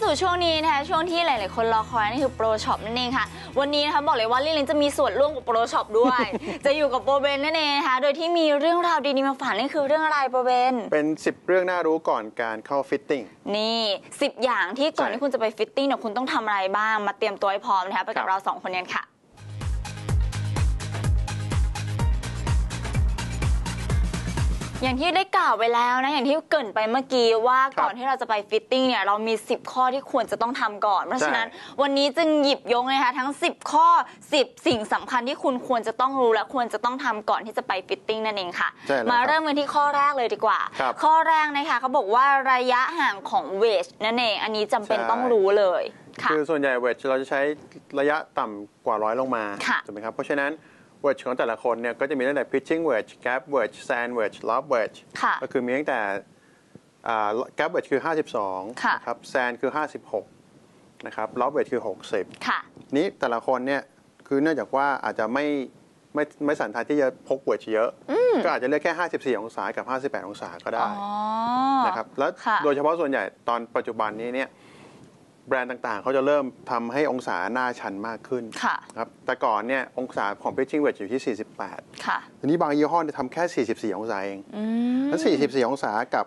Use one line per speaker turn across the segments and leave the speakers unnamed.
บเข้าสู่ช่วงนี้นะคะช่วงที่หลาย ๆ คนรอคอยนั่นคือโปรช็อปนั่นเองค่ะ วันนี้นะคะบอกเลยว่าลิลินจะมีส่วนร่วมกับโปรช็อปด้วย จะอยู่กับโปรเบนนั่นเองนะคะโดยที่มีเรื่องราวดี ๆ มาฝากนั่นคือเรื่องอะไรโปรเบน
เป็น 10 เรื่องน่ารู้ก่อนการเข้าฟิตติ้ง
นี่ 10 อย่างที่ก่อน
ใช่
ที่คุณจะไปฟิตติ้งเนี่ยคุณต้องทำอะไรบ้างมาเตรียมตัวให้พร้อมนะคะไปกับ
ครับ
เราสองคนกันค่ะ อย่างที่ได้กล่าวไปแล้วนะ อย่างที่เกรินไปเมื่อกี้ว่า
ครับ
ก่อนที่เราจะไปฟิตติ้งเนี่ยเรามี 10 ข้อที่ควรจะต้องทำก่อน เพราะฉะนั้นวันนี้จึงหยิบยกนะคะทั้ง 10 ข้อ 10 สิ่งสำคัญที่คุณควรจะต้องรู้และควรจะต้องทำก่อนที่จะไปฟิตติ้งนั่นเองค่ะ
ใช่แล้ว
มา
ครับ
เริ่มกันที่ข้อแรกเลยดีกว่า
ครับ
ข้อแรกนะคะเขาบอกว่าระยะห่างของเวชนั่นเองอันนี้จำเป็น
ใช่
ต้องรู้เลยค่ะ
คือส่วนใหญ่เวทเราจะใช้ระยะต่ำกว่าร้อยลงมา
ค่ะ
ถูกไหมครับเพราะฉะนั้น เวทของแต่ละคนเนี่ยก็จะมีตั้งแต่ pitching wedge gap wedge sand wedge lob wedge
ค่ะ
ก็คือมีตั้งแต่อ่า gap wedge คือ 52
ค่ะ
นะครับ sand คือ 56 นะครับ lob wedge คือ 60
ค่ะ
นี้แต่ละคนเนี่ยคือเนื่องจากว่าอาจจะไม่ไม่ไม่สันทัดที่จะพกเวทเยอะ ก็อาจจะเลือกแค่ 54 องศากับ 58 องศาก็ได้
อ๋อ
นะครับ แล้ว
ค่ะ
โดยเฉพาะส่วนใหญ่ตอนปัจจุบันนี้เนี่ย แบรนด์ต่างๆ เขาจะเริ่มทำให้องศาหน้าชันมากขึ้น
ค่ะ
ครับแต่ก่อนเนี่ยองศาของ pitching wedge อยู่ที่ 48
ค่ะ
ทีนี้บางยี่ห้อเนี่ยทำแค่ 44 องศาเอง
อืม
แล้ว44 องศากับ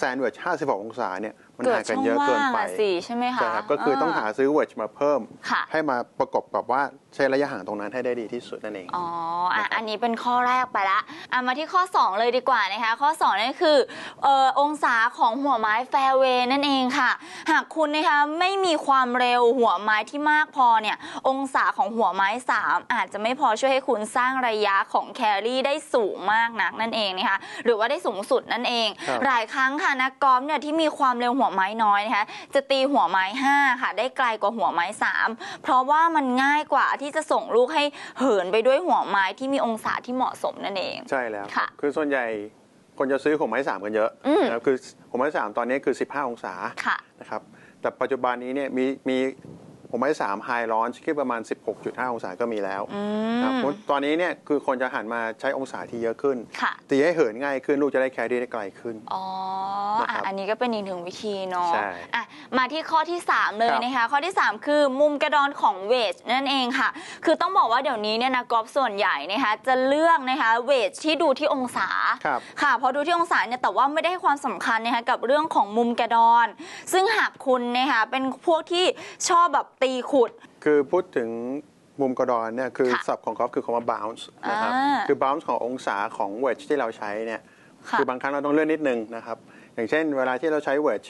sand wedge 56 องศาเนี่ย มัน
เกิด
ห่างกั
ช่
น
อง
เยอะเกิน
ว่าง
ไป
อะสิใช่ไหมคะ
ใช่ครับก็คือต้องหาซื้อ wedge มาเพิ่ม
ค่ะ
ให้มาประกบกับว่าใช้ระยะห่างตรงนั้นให้ได้ดีที่สุดนั่นเอง
อ๋ออะ
นะครับ
อันนี้เป็นข้อแรกไปละอะมาที่ข้อ 2 เลยดีกว่านะคะ ข้อ2นั่นคือเอ่อองศาของหัวไม้แฟร์เวย์นั่นเองค่ะ หากคุณนะคะไม่มีความเร็วหัวไม้ที่มากพอเนี่ยองศาของหัวไม้ 3 อาจจะไม่พอช่วยให้คุณสร้างระยะของแครี่ได้สูงมากนักนั่นเองนะคะหรือว่าได้สูงสุดนั่นเอง
ครับ
หลายครั้งค่ะนักกอล์ฟเนี่ยที่มีความเร็วหัวไม้น้อยนะคะจะตีหัวไม้ 5 ค่ะ ได้ไกลกว่าหัวไม้ 3 เพราะว่ามันง่ายกว่าที่จะส่งลูกให้เหินไปด้วยหัวไม้ที่มีองศาที่เหมาะสมนั่นเอง
ใช่แล้ว
ค่ะ
คือส่วนใหญ่คนจะซื้อหัวไม้สามกันเยอะ
อืม
นะครับคือหัวไม้สามตอนนี้คือ 15 องศา
ค่ะ
นะครับแต่ปัจจุบันนี้เนี่ยมีมี หัวไม้สามไฮร้อนที่ประมาณ 16.5 องศาก็มีแล้ว
อื
นะครับ
ม
เพราะตอนนี้เนี่ยคือคนจะหันมาใช้องศาที่เยอะขึ้น
ค่ะ
ตีให้เหินง่ายขึ้น ลูกจะได้แครี่ได้ไกลขึ้น
อ๋อ
นะ
อะ
ครับ
อันนี้ก็เป็นอีกหนึ่งวิธีเนาะ
ใช่
อะมาที่ข้อที่ 3 เลย
ครับ
นะคะ ข้อที่ 3 คือมุมกระดอนของเวทนั่นเองค่ะ คือต้องบอกว่าเดี๋ยวนี้เนี่ยนะกอล์ฟส่วนใหญ่นะคะจะเลือกนะคะเวทที่ดูที่องศา
ครับ
ค่ะพอดูที่องศาเนี่ยแต่ว่าไม่ได้ให้ความสำคัญนะคะกับเรื่องของมุมกระดอน ซึ่งหากคุณนะคะเป็นพวกที่ชอบแบบตีขุด
คือพูดถึงมุมกระดอนเนี่ยคือ
ค่ะ
ศัพท์ของกอล์ฟคือคำว่า bounce นะครับ
อ่า
คือ bounce ขององศาของ wedge ที่เราใช้เนี่ย
ค่ะ
คือบางครั้งเราต้องเลื่อนนิดนึงนะครับอย่างเช่น เวลาที่เราใช้ wedge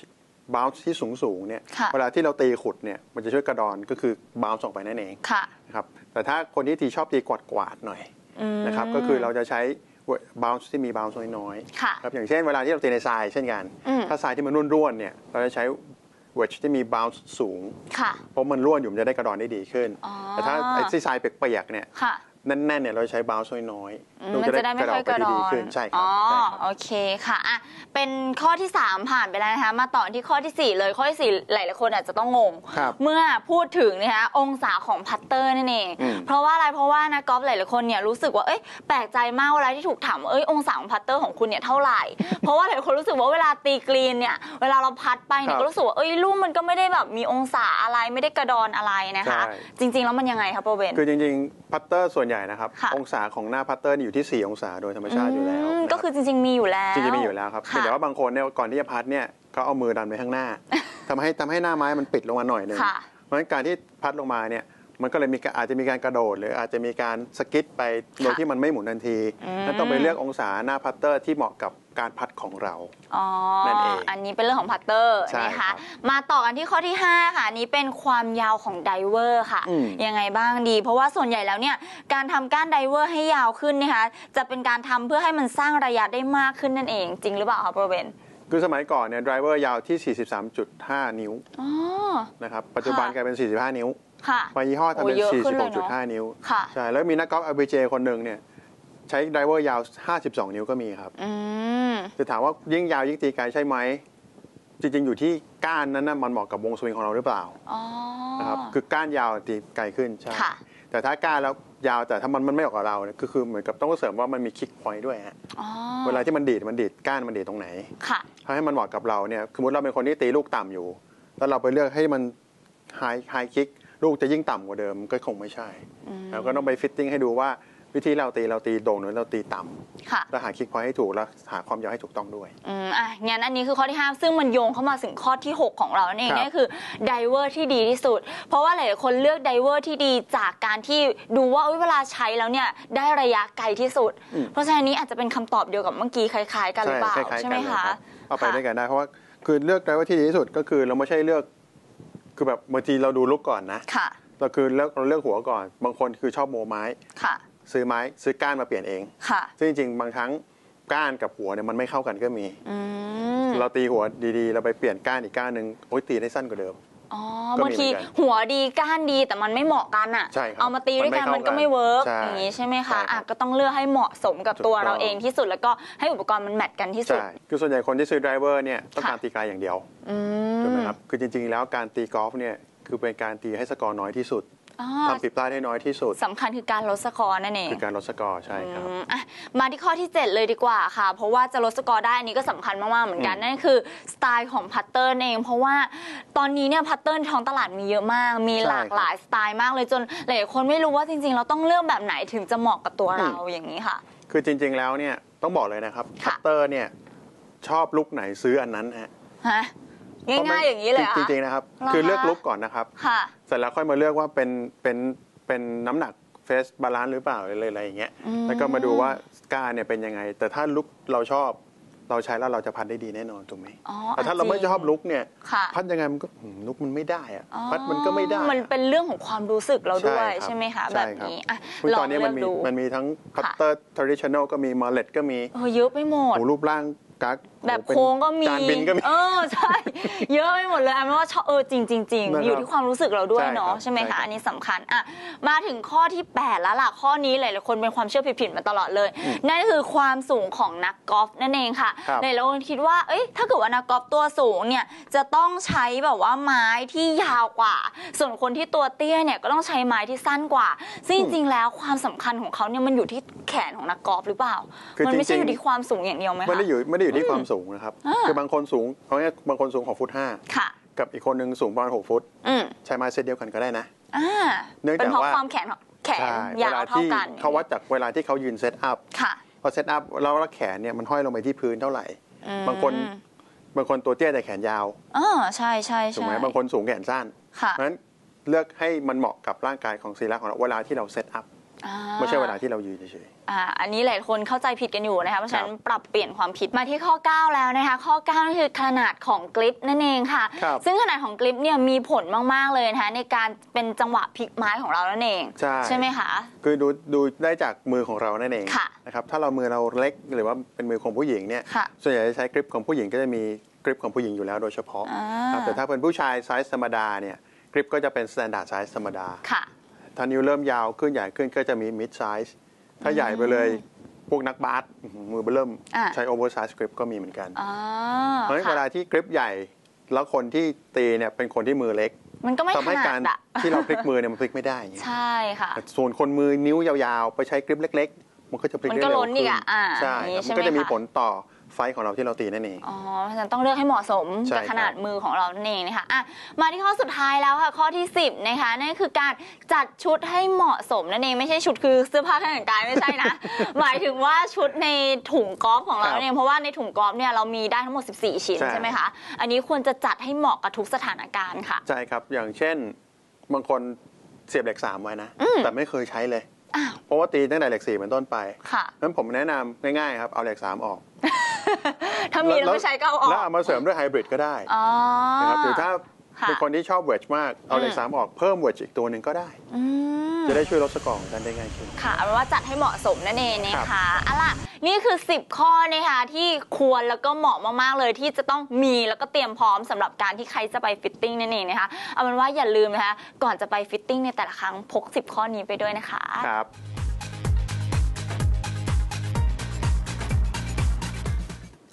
bounce ที่สูงสูงๆเนี่ย
ค่ะ
เวลาที่เราตีขุดเนี่ยมันจะช่วยกระดอนก็คือ bounce ออกไปนั่นเอง
ค่ะ
นะครับแต่ถ้าคนที่ตีชอบตีกวาดกวาดๆหน่อย
อืม
นะครับก็คือเราจะใช้ bounce ที่มี bounce น้อย
ค่ะ
ๆครับอย่างเช่นเวลาที่เราตีในทรายเช่นกัน
อืม
ถ้าทรายที่มันร่วนๆเนี่ยเราจะใช้ wedge ที่มี bounce สูง
ค่ะ
เพราะมันร่วนอยู่มันจะได้กระดอนได้ดีขึ้น
อ๋อ
แต่ถ้าไอ้ที่ทรายเปียกๆเนี่ย
ค่ะ
แน่นๆเนี่ยเราจะใช้บาวส์น้อย
อืม
ๆลูก
มันจะได้ไม่ค่อยกระด
ไป
อ
ดี
น
ขึ้นใช่ครั
อ๋
บ
อ
ใช่ครับ
โอเคค่ะอะ เป็นข้อที่ 3 ผ่านไปแล้วนะคะ มาต่อที่ข้อทีสี่ 4 เลยข้อที่4หลายๆคนอาจจะต้องงง
ครับ
เมื่อพูดถึงนะคะองศาของพัตเตอร์นั่นเอง
อืม
เพราะว่าอะไรเพราะว่านะกอล์ฟหลายๆคนเนี่ยรู้สึกว่าเอ้ยแปลกใจมากเวลาที่ถูกถามว่าเอ้ยองศาของพัตเตอร์ของคุณเนี่ยเท่าไหร่ เพราะว่าหลายคนรู้สึกว่าเวลาตีกรีนเนี่ยเวลาเราพัดไปเนี่ยก็รู้สึกว่าเอ้ยลูกมันก็ไม่ได้แบบมีองศาอะไรไม่ได้กระดอนอะไรนะคะ
ใช่
จริงๆแล้วมันยังไงคะโปรเบน
คือจริงๆ พัตเตอร์ส่วนใหญ่นะครับ
ค่ะ
องศาของหน้าพัตเตอร์อยู่ที่ 4 องศาโดยธรรมชาติอยู่แล้ว
ม
นะ
ก็คือจริง ๆ มีอยู่แล้ว
จริงๆมีอยู่แล้วครับ
ค่ะ
แต่ว่าบางคนเนี่ยก่อนที่จะพัดเนี่ยเขาเอามือดันไปข้างหน้า ทำให้ทำให้หน้าไม้มันปิดลงมาหน่อยหนึง
ค่ะ
เพราะฉะนั้นการที่พัดลงมาเนี่ยมันก็เลยมีการอาจจะมีการกระโดด หรืออาจจะมีการสกิดไปโดยที่มันไม่หมุนทันที
อืม
นั่นต้องไปเลือกองศาหน้าพัตเตอร์ที่เหมาะกับ การพัดของเรา
อ๋อ
นั่นเอง
อันนี้เป็นเรื่องของพัตเตอร์
ใช่
นะ
ครั
คะ
บ
มาต่อกันที่ข้อที่ 5 ค่ะอันนี้เป็นความยาวของไดเวอร์ค่ะ
อืม
ยังไงบ้างดี เพราะว่าส่วนใหญ่แล้วเนี่ยการทำก้านไดเวอร์ให้ยาวขึ้นนะคะจะเป็นการทำเพื่อให้มันสร้างระยะได้มากขึ้นนั่นเอง จริงหรือเปล่าคะโปรเบน
คือสมัยก่อนเนี่ยไดรเวอร์ยาวที่ 43.5 นิ้ว
อ๋อ
นะครับปัจจุบัน
ค่ะ
กลายเป็น 45 นิ้ว
ค่ะ
บางยี่ห้อทำเป็น
โอ้เยอะขึ้นเลยเนอะ
46.5 นิ้ว
ค่ะ
ใช่แล้วมีนักกอล์ฟ LPG คนหนึ่งเนี่ยใช้ไดรเวอร์ยาว 52 นิ้วก็มีครับ
อืม
จะถามว่ายิ่งยาวยิ่งตีไกลใช่ไหมจริงๆอยู่ที่ก้านนั้นนะมันเหมาะกับวงสวิงของเราหรือเปล่า
อ๋อ
นะครับคือก้านยาวตีไกลขึ้นใช่
ค่ะ
แต่ถ้าก้านแล้วยาวแต่ถ้ามันมันไม่ออกกับเราเนี่ยก็คือเหมือนกับต้องเสริมว่ามันมีคิกพอยต์ด้วยฮะ
อ๋อ
เวลาที่มันดีดมันดีดก้านมันดีดตรงไหน
ค่ะ
ถ้าให้มันเหมาะกับเราเนี่ยสมมติเราเป็นคนที่ตีลูกต่ำอยู่ แล้วเราไปเลือกให้มันไฮไฮคิกลูกจะยิ่งต่ำกว่าเดิมก็คงไม่ใช่แล้วก็ต้องไปฟิตติ้งให้ดูว่า วิธีเราตีเราตีโด่งหรือเราตีต่ำ
ค่ะ
แล้วหาคิกพอยให้ถูกแล้วหาความยาวให้ถูกต้องด้วย
อืมอะงั้นอันนี้คือข้อที่ 5 ซึ่งมันโยงเข้ามาถึงข้อที่ 6 ของเรานั่นเอง
ครับ
นั่นคือไดเวอร์ที่ดีที่สุด เพราะว่าหลายๆคนเลือกไดเวอร์ที่ดีจากการที่ดูว่าเอ้ยเวลาใช้แล้วเนี่ยได้ระยะไกลที่สุดเพราะฉะนั้นนี้อาจจะเป็นคำตอบเดียวกับเมื่อกี้คล้ายๆ กันหรือเปล่า
คล้ายๆ
ใช่
กั
ไหม
นเลย
คะ
รับเอาไปด้วยกันได้เพราะว่าคือเลือกได้ว่าที่ดีที่สุดก็คือเราไม่ใช่เลือก คือแบบบางทีเราดูลุกก่อนนะ
ค่ะ
เราคือเลือกเราเลือกหัวก่อน บางคนคือชอบโมไม้
ค่ะ
ซื้อไม้ซื้อก้านมาเปลี่ยนเอง
ค่ะ
ซึ่งจริงๆบางครั้งก้านกับหัวเนี่ยมันไม่เข้ากันก็มี
อืม
เราตีหัวดีๆ เราไปเปลี่ยนก้านอีกก้านหนึ่งโอ้ยตีได้สั้นกว่าเดิม
อ๋อ
ก็มี
บางที
เหมือนกัน
หัวดีก้านดีแต่มันไม่เหมาะกันอะ
ใช่ครับ
เอามาตีด้วยกัน
มั
มัน
นไม่
ก็ไม่
เข้ากัน
เวิร์ก
ใช่
อย่างนี้ใช่ไหม
ใช่
คะ
ครับ
อะก็ต้องเลือกให้เหมาะสมกับ
ถูก
ตัว
ต้อง
เราเองที่สุดแล้วก็ให้อุปกรณ์มันแมทกันที่สุด
ใช่ คือส่วนใหญ่คนที่ซื้อไดรเวอร์เนี่ยต้อง
ค่ะ
การตีไกลอย่างเดียว
อื
ถูกไหม
ม
ครับ คือจริงๆแล้วการตีกอล์ฟเนี่ยคือเป็นการตีให้สกอร์น้อยที่สุด
อ๋อ
ทำผิดพลาดให้น้อยที่สุด
สำคัญคือการลดสกอร์นั่นเอง
คือการลดสกอร์ใช่ครับ
อืมอะมาที่ข้อที่ 7 เลยดีกว่าค่ะ เพราะว่าจะลดสกอร์ได้อันนี้ก็สำคัญมาก ๆ เหมือนกัน
อืม
นั่นคือสไตล์ของพัตเตอร์เอง เพราะว่าตอนนี้เนี่ยพัตเตอร์ท้องตลาดมีเยอะมาก มีหลากหลายสไตล์มากเลยจนหลายคนไม่รู้ว่าจริง ๆ เราต้องเลือกแบบไหนถึงจะเหมาะกับตัวเราอย่างนี้ค่ะ
คือจริงๆแล้วเนี่ยต้องบอกเลยนะครับ
ค่ะ
คัตเตอร์เนี่ยชอบลุกไหนซื้ออันนั้นฮะ
ฮะ ง่ายๆอย่างนี้เลยเหรอ
จ
คะ
ริงๆนะครับ
เหรอ
คือเลือก
คะ
ลุกก่อนนะครับ
ค่ะ
เสร็จแล้วค่อยมาเลือกว่าเป็นเป็นเป็นน้ำหนักเฟสบาลานซ์หรือเปล่าอะไรอะไรอย่างเงี้ย
อืม
แล้วก็มาดูว่าการเนี่ยเป็นยังไง แต่ถ้าลุกเราชอบเราใช้แล้วเราจะพัดได้ดีแน่นอนถูกไหม
อ๋อ
แต่ถ้าเราไม่
จริง
ชอบลุกเนี่ย
ค่ะ
พัดยังไงมันก็อืมลุกมันไม่ได้อะ
อ๋อ
พัดมันก็ไม่ได้อะ
มันเป็นเรื่องของความรู้สึกเราด้วย
ใช่ครับ
ใช่ไหมคะ
ใช่
แบบ
ครับ
นี้อะ
คือ
ลอ
ตองนนี้
เลื
มั
อนก
มี
ดู
มันมีทั้งพัตเตอร์ traditional ก็มีมาเลตก็มี
เออเยอะไปหมด
โหรูปร่างกัก
แบบ
โอ้เป็น
โค้งก็มี
จานบินก็มี
เออใช่ เยอะไปหมดเลยอันว่าชอบเออจริงจริงจริง
นะครับ
อยู่ที่ความรู้สึกเราด้วย
ใช่
เนาะ
ครับ
ใช่ไหม
ใช่ครั
คะ
บ
อันนี้สำคัญอะมาถึงข้อที่ 8 แล้วล่ะข้อนี้หลายๆคนเป็นความเชื่อผิดๆมาตลอดเลย นั่นก็คือความสูงของนักกอล์ฟนั่นเองค่ะ
ครับ
หลายๆคนคิดว่าเอ้ยถ้าเกิดว่านักกอล์ฟตัวสูงเนี่ยจะต้องใช้แบบว่าไม้ที่ยาวกว่า ส่วนคนที่ตัวเตี้ยเนี่ยก็ต้องใช้ไม้ที่สั้นกว่าซึ่งจริงๆแล้วความสำคัญของเขาเนี่ยมันอยู่ที่แขนของนักกอล์ฟหรือเปล่า
คือ
มันไม่ใช่
จริงๆ
อยู่ที่ความสูงอย่างเดียวไหม
ไม่
คะ
ได้อยู่ไม่ได้อยู่ที่ความสูงนะครับ
อ่า
คือบางคนสูงเขาเนี่ยบางคนสูงของฟุตห้า
ค่ะ
กับอีกคนนึงสูงประมาณหกฟุต
อืม
ใช้ไม้เซตเดียวกันก็ได้นะ
อ่า
เนื่องจาก
เป็นเพราะ
ว่า
ความแขนของแขน
ใช่
ยา
เว
ว
ลา
เท่า
ที่
กัน
เขาวัดจากเวลาที่เขายืนเซตอัพ
ค่ะ
พอเซตอัพแล้วแล้วแขนเนี่ยมันห้อยลงไปที่พื้นเท่าไหร่
อืม
บางคน บางคนตัวเตี้ยแต่แขนยาว
อ๋อใช่ใช่
ถูก
ใช่
ไหมบางคนสูงแขนสั้น
ค่ะ
เพราะฉะนั้นเลือกให้มันเหมาะกับร่างกายของศีรษะของเราเวลาที่เราเซตอัพ
อ่า
ไม่ใช่เวลาที่เรายืนเฉย
อ่าอันนี้หลายคนเข้าใจผิดกันอยู่นะคะเพราะฉะนั้น
ครับ
ปรับเปลี่ยนความคิดมาที่ข้อ 9 แล้วนะคะ ข้อ9นั่นคือขนาดของกลิปนั่นเองค่ะ
ครับ
ซึ่งขนาดของกลิปเนี่ยมีผลมาก ๆ เลยนะคะในการเป็นจังหวะพลิกไม้ของเรานั่นเอง
ใช่
ไหมคะ
ๆคือดูดูได้จากมือของเรานั่นเอง
ค่ะ
นะครับถ้าเรามือเราเล็กหรือว่าเป็นมือของผู้หญิงเนี่ย
ค่ะ
ส่วนใหญ่จะใช้กริปของผู้หญิงก็จะมีกริปของผู้หญิงอยู่แล้วโดยเฉพาะ
อ่า
ครับแต่ถ้าเป็นผู้ชายไซส์ธรรมดาเนี่ยกริปก็จะเป็น standard size ธรรมดา
ค่ะ
ถ้านิ้วเริ่มยาวขึ้นใหญ่ขึ้นก็จะมี mid size ถ้าใหญ่ไปเลยพวกนักบาสอื้อหือมือเริ่ม
อ่า
ใช้ oversize grip ก็มีเหมือนกัน
อ๋อ
เพราะฉะนั้นเวลา
ค่ะ
ที่กริปใหญ่ แล้วคนที่ตีเนี่ยเป็นคนที่มือเล็ก
มันก็ไม่
ทำ
ถ
ให้
นั
การ
ดอะ
ที่เราพลิกมือเนี่ยมันพลิกไม่ได้อย่างเงี้ย
ใช่ค่ะ
ส่วนคนมือนิ้วยาวๆ ไปใช้กริปเล็ก ๆ มันก็จะพลิก
มัน
ได้
ก็
เร็ว
ล้นอี
ขึ้
ก
น
อะอ่า
ใช่
อย่างนี้
ครับ
ใช่
มัน
ไหม
ก็จะมี
คะ
ผลต่อ ไฟท์ของเราที่เราตีนั่นเอง
อ๋อเพราะฉะนั้นต้องเลือกให้เหมาะสม
ใช่
กับขนาด
ครับ
มือของเรานั่นเองนะคะอะมาที่ข้อสุดท้ายแล้วค่ะ ข้อที่ 10นะคะนั่นคือการจัดชุดให้เหมาะสมนั่นเองไม่ใช่ชุดคือเสื้อผ้าเครื่องแต่งกายไม่ใช่นะหมายถึงว่าชุดในถุงกอล์ฟของเรา
ครับ
นั่นเองเพราะว่าในถุงกอล์ฟเนี่ยเรามีได้ทั้งหมด 14 ชิ้น
ใช่
ใช่ไหมคะอันนี้ควรจะจัดให้เหมาะกับทุกสถานการณ์ค่ะ
ใช่ครับอย่างเช่นบางคนเสียบเหล็กสามไว้นะ
อืม
แต่ไม่เคยใช้เลย
อ้าว
เพราะว่าตีตั้งแต่เหล็กสี่เป็นต้นไป
ค่ะ
นั้นผมแนะนำง่ายๆครับเอาเหล็กสามออก
ถ้ามีแล้วไม่ใช้ก็เอาออก
แล้วเอามาเสริมด้วยไฮบริดก็ได้
อ๋อ
นะครับหรือถ้า
ค่ะ
เป็นคนที่ชอบเวจมาก เอาเหล็
อื
ก
ม
สามออกเพิ่มเวจอีกตัวหนึ่งก็ได้
อืม
จะได้ช่วยลดสกอร์ของกันได้ง่ายขึ้น
ค่ะเอาเป็นว่าจัดให้เหมาะสมนั่นเองนะ
ครั
คะ
บ
เอาล่ะนี่คือ 10 ข้อนะคะที่ควรแล้วก็เหมาะมากๆเลยที่จะต้องมีแล้วก็เตรียมพร้อมสำหรับการที่ใครจะไปฟิตติ้งนั่นเองนะคะเอาเป็นว่าอย่าลืมนะคะก่อนจะไปฟิตติ้งในแต่ละครั้งพก 10 ข้อนี้ไปด้วยนะคะ
ครับ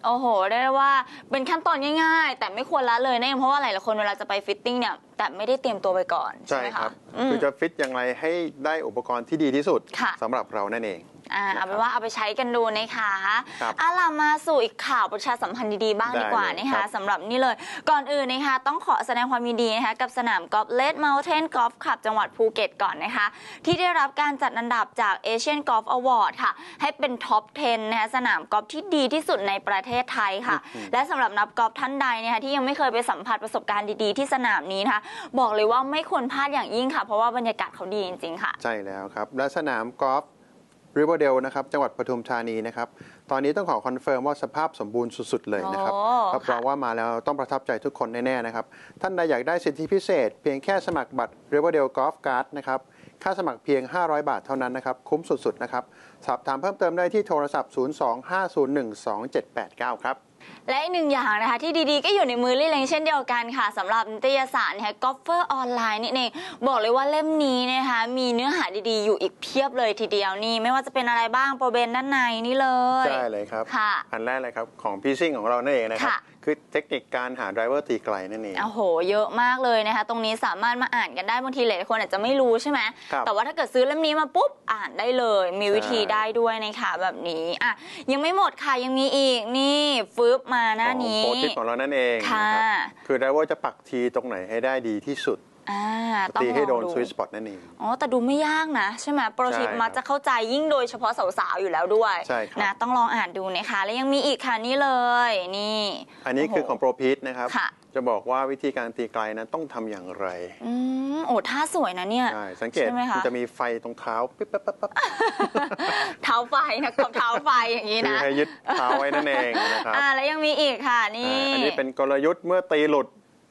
โอ้โหได้ได้ว่าเป็นขั้นตอนง่ายๆ แต่ไม่ควรละเลยนะเองเพราะว่าหลายๆคนเวลาจะไปฟิตติ้งเนี่ยแต่ไม่ได้เตรียมตัวไปก่อน ใช่
ใช่
ไหม
ครั
คะ
บ
อืม
คือจะฟิตอย่างไรให้ได้อุปกรณ์ที่ดีที่สุด
ค่ะ
สำหรับเรานั่นเอง
อ่า
นะครั
เอา
บ
เป็นว่าเอาไปใช้กันดูนะคะ
ครับ
เอาล่ะมาสู่อีกข่าวประชาสัมพันธ์ดีๆบ้าง
ได้
ดีกว่า
เลย
นะ
ครั
คะ
บ
สำหรับนี่เลย ก่อนอื่นนะคะ ต้องขอแสดงความยินดีนะคะกับสนามกอล์ฟเลดเมลเทนกอล์ฟคลับจังหวัดภูเก็ตก่อนนะคะ ที่ได้รับการจัดอันดับจาก Asian Golf Award ค่ะ ให้เป็นท็อป 10 นะคะสนามกอล์ฟที่ดีที่สุดในประเทศไทยค่ะ และสำหรับนักกอล์ฟท่านใดนะคะที่ยังไม่เคยไปสัมผัสประสบการณ์ดีๆ ที่สนามนี้นะคะ บอกเลยว่าไม่ควรพลาดอย่างยิ่งค่ะ เพราะว่าบรรยากาศเขาดีจริงๆค่ะ
ใช่แล้วครับ และสนามกอล์ฟ ริเวอร์เดลนะครับจังหวัดปทุมธานีนะครับ ตอนนี้ต้องขอคอนเฟิร์มว่าสภาพสมบูรณ์สุดๆ เลยนะครับ
โอ้
รับรองว่ามาแล้วต้องประทับใจทุกคนแน่ๆนะครับ ท่านใดอยากได้สิทธิพิเศษ เพียงแค่สมัครบัตร r i v e r d a l e Golf Card นะครับค่าสมัครเพียง 500 บาทเท่านั้นนะครับ คุ้มสุดๆนะครับ สอบถามเพิ่มเติมได้ที่โทรศัพท์ 025012789 ครับ
และอีกหนึ่งอย่างนะคะที่ดีๆ ก็อยู่ในมือลี่เลงเช่นเดียวกันค่ะสำหรับนิตยสารนะคะกอล์ฟเฟอร์ออนไลน์นี่เองบอกเลยว่าเล่มนี้นะคะมีเนื้อหาดีๆ อยู่อีกเพียบเลยทีเดียวนี่ไม่ว่าจะเป็นอะไรบ้างโปรเบนด้านในนี่เลย
ใช่เลยครับ
ค่ะ
อันแรกเลยครับ ของพี่ซิ่งของเรานั่นเองนะครับ
ค่ะ
คือเทคนิคการหาไดรเวอร์ตีไกลนั่นเอง
โอ้โห เยอะมากเลยนะคะ ตรงนี้สามารถมาอ่านกันได้บางทีหลายๆคนอาจจะไม่รู้ใช่ไหม
ครับ
แต่ว่าถ้าเกิดซื้อเล่มนี้มาปุ๊บอ่านได้เลย มีวิธี
ใช่
ได้ด้วยนะคะแบบนี้อะยังไม่หมดค่ะ ยังมีอีกนี่ฟึบมาหน้านี้
ของโปรทิปของเรานั่นเอง
ค่ะ
นะครับคือไดรเวอร์จะปักทีตรงไหนให้ได้ดีที่สุด
อ่าต้อง
ตี
ล
ให้
อง
โดน
ดู
สวิตสปอตนั่นเอง
อ๋อ แต่ดูไม่ยากนะ ใช่ไหมโปรชิป
ใช่ครับ
มักจะเข้าใจยิ่งโดยเฉพาะสาวๆ อยู่แล้วด้วย
ใช่ครับ
นะต้องลองอ่านดูนะคะ แล้วยังมีอีกค่ะนี่เลย นี่
อันนี้คือของ
โโห
โปรพีทนะครับ
ค่ะ
จะบอกว่าวิธีการตีไกลนั้นต้องทำอย่างไร
อืมโอ้ท่าสวยนะเนี่ย
ใช่สังเกต
ใช่ไหมคะ
มันจะมีไฟตรงเท้าปิ๊บปั๊บปั๊บปั๊บ
เท้าไฟนะกับเท้าไฟอย่างนี้
คือ
นะ
ให้ยึดเท้าไว้นั่นเองนะครับ
อ่าแล้วยังมีอีกค่ะนี่
อ่าอันนี้เป็นกลยุทธ์เมื่อตีหลุด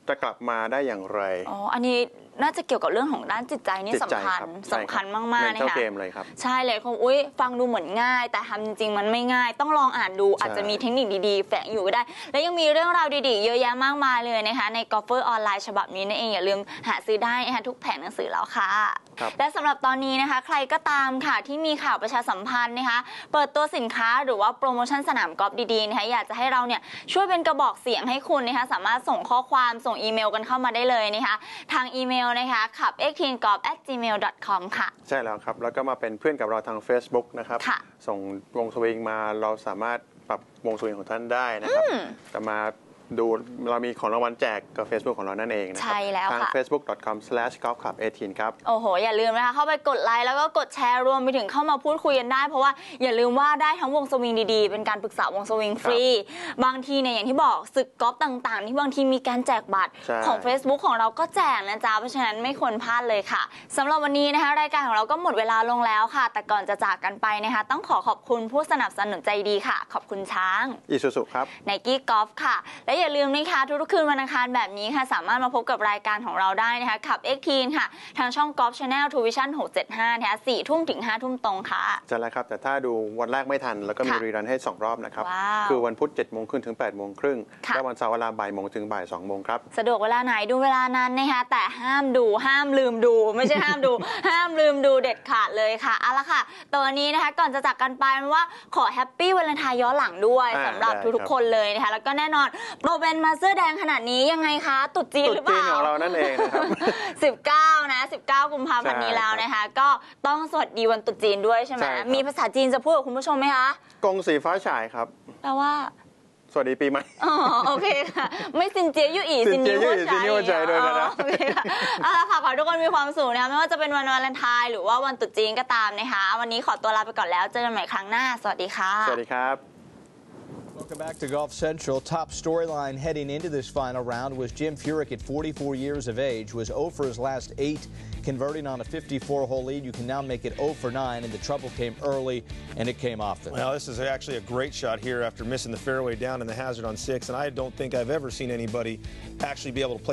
จะกลับมาได้อย่างไร
อ๋อ อันนี้น่าจะเกี่ยวกับเรื่องของด้านจิตใจนี่
จิตใจ
สำคัญ
ครับ
สำคัญมากๆ
เมน
นะ
เท่า
คะ
เกมเลยครับ
ใช่เลยคงอุ้ยฟังดูเหมือนง่าย แต่ทำจริงๆมันไม่ง่าย ต้องลองอ่านดู
ใช่
อาจจะมีเทคนิคดีๆ แฝงอยู่ก็ได้ แล้วยังมีเรื่องราวดีๆ เยอะแยะมากมายเลยนะคะ ในกอล์ฟเฟอร์ออนไลน์ฉบับนี้นั่นเอง อย่าลืมหาซื้อได้นะคะทุกแผงหนังสือแล้วค่ะ
ครับ
และสำหรับตอนนี้นะคะ ใครก็ตามค่ะที่มีข่าวประชาสัมพันธ์นะคะ เปิดตัวสินค้าหรือว่าโปรโมชั่นสนามกอล์ฟดีๆนะคะอยากจะให้เราเนี่ยช่วยเป็นกระบอกเสียงให้คุณนะคะสามารถส่งข้อความส่งอีเมลกันเข้ามาได้เลยนะคะทางอีเมลนะคะขับ x t e e n g o l f gmail com ค่ะ
ใช่แล้วครับ แล้วก็มาเป็นเพื่อนกับเราทาง Facebook นะครับ
ค่ะ
ส่งวงสวิงมาเราสามารถปรับวงสวิงของท่านได้นะครับจะมา ดูเรามีของรางวัลแจกกับ Facebook ของเรานั่นเองนะครั
ใช่แล้ว
ทาง
ค่ะ
facebook.com/golfclub18 ครับ
โอ้โห อย่าลืมนะคะ เข้าไปกดไลค์แล้วก็กดแชร์รวมไปถึงเข้ามาพูดคุยกันได้ เพราะว่าอย่าลืมว่าได้ทั้งวงสวิงดีๆ เป็นการปรึกษาวงสวิงฟรี บางทีเนี่ยอย่างที่บอกศึกกอล์ฟต่างๆ ที่บางทีมีการแจกบัตร
ใช่
ของ Facebook ของเราก็แจกนะจ๊ะ เพราะฉะนั้นไม่ควรพลาดเลยค่ะสำหรับวันนี้นะคะ รายการของเราก็หมดเวลาลงแล้วค่ะ แต่ก่อนจะจากกันไปนะคะ ต้องขอขอบคุณผู้สนับสนุนใจดีค่ะ ขอบคุณช้าง
อีซูซุครับ
ไนกี้กอล์ฟค่ะ และอย่าลืมนะคะทุกๆคืนวันอังคารแบบนี้ค่ะ สามารถมาพบกับรายการของเราได้นะคะขับ X t e e n ค่ะ ทางช่องกอล์ฟชาแนลทูวิชั่น675นะคะ4ทุ่มถึง5ทุ่มตรงค่ะ
จะแล้วครับ แต่ถ้าดูวันแรกไม่ทัน แล้วก็มี
ค่ะ
รีรันให้ 2 รอบนะครับ
ว้าว
คือวันพุธ7โมงครึ่งถึง8โมงครึ่ง
ค่ะ
และวันเสาร์เวลาบ่ายโมงถึงบ่าย2โมงครับ
สะดวกเวลาไหนดูเวลานั้นนะคะแต่ห้ามดูห้ามลืมดู ไม่ใช่ห้ามดู ห้ามลืมดูเด็ดขาดเลยค่ะเอาละค่ะตอนนี้นะคะก่อนจะจากกันไปมันว่าขอแฮปปี้วันเลนไทน์ย้อนหลังด้วย
อ่า
สำหรับ
ได้
ทุก
ครับ
ๆคนเลยนะคะแล้วก็แน่นอนโปรเบนมาเสื้อแดงขนาดนี้ยังไงคะตรุ๊จีน
ตุ๊
ห
ด
รือเป
จีน
ล่า
ของเรานั่นเองนะครับ
19 นะ 19 กุมภาพันธ์นี้
ใช่
แล้วนะคะ ก็ต้องสวัสดีวันตรุษจีนด้วยใช่ไหม
ใช่ครับ
มีภาษาจีนจะพูดกับคุณผู้ชมไหมคะ
กงสีฟ้าฉายครับ
แปลว่า
สวัสดีปีใหม่
อ๋อ โอเคค่ะ ไม่ซินเจียยู่อี
ซินเจียยู่อีซินนี่หัวใจด้วยนะ
อ๋อโอเคค่ะเอาละค่ะขอให้ทุกคนมีความสุขนะคะไม่ว่าจะเป็นวันวาเลนไทน์หรือว่าวันตรุษจีนก็ตามนะคะ วันนี้ขอตัวลาไปก่อนแล้ว เจอกันใหม่ครั้งหน้า สวัสดีค่ะ
สวัสดีครับ
Welcome back to Golf Central. Top storyline heading into this final round was Jim Furyk at 44 years of age was 0 for his last eight, converting on a 54-hole lead. You can now make it 0 for 9, and the trouble came early, and it came off the.
Well, this is actually a great shot here after missing the fairway down in the hazard on six, and I don't think I've ever seen anybody actually be able to play